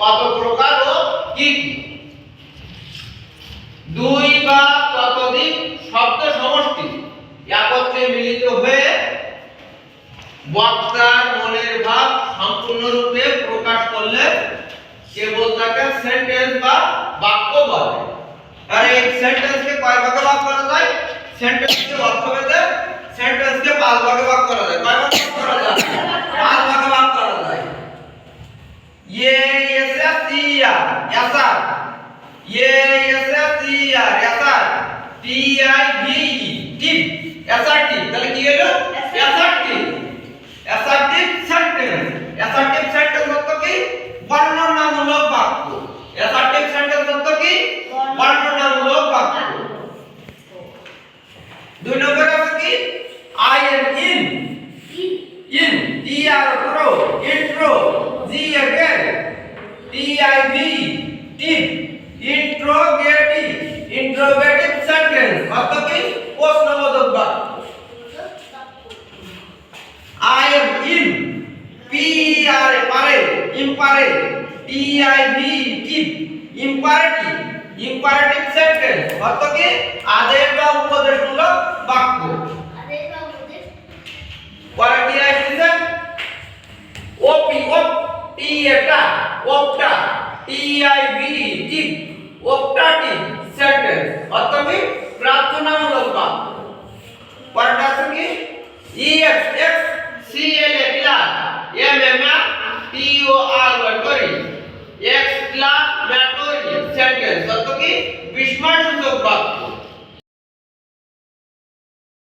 কত প্রকার ও কি দুই বা ততোধিক শব্দ সমষ্টি। একত্রে মিলিত হয়ে বক্তার মনের ভাব সম্পূর্ণরূপে প্রকাশ করলে কেবল তাকে সেন্টেন্স বা বাক্য বলে। আর এই সেন্টেন্সকে কয় ভাগে ভাগ করা যায়? সেন্টেন্সকে অর্থভেদে সেন্টেন্সকে পাঁচ ভাগে ভাগ করা যায়। কয় ভাগ করা যায়? এসার A S S T R এসার T I V E tip assertive তাহলে কি হলো? Assertive assertive sentence assertive sentence অর্থ কি? বর্ণনামূলক বাক্য। অ্যাসার্টিভ সেন্টেন্স অর্থ কি? বর্ণনামূলক বাক্য। দুই নম্বর আছে কি? I M in in T R pro intro G M tip interrogative interrogative sentence অর্থ কি প্রশ্নবোধক বাক্য i am in p r পারে ইম্পারে t i v tip imperative imperative sentence অর্থ কি আদেশ বা উপদেশমূলক বাক্য পরেরটি আসছে ওপি ওপ টি এটা ওপটা টি আই বি টি ওপটাটি সেন্টেন্স অর্থ কি প্রার্থনামূলক বাক্য পরেরটা আছে কি E X X C L A plus M M A T O R ওয়াটরি X plus ম্যাটরি সেন্টেন্স অর্থ কি বিস্ময়সূচক বাক্য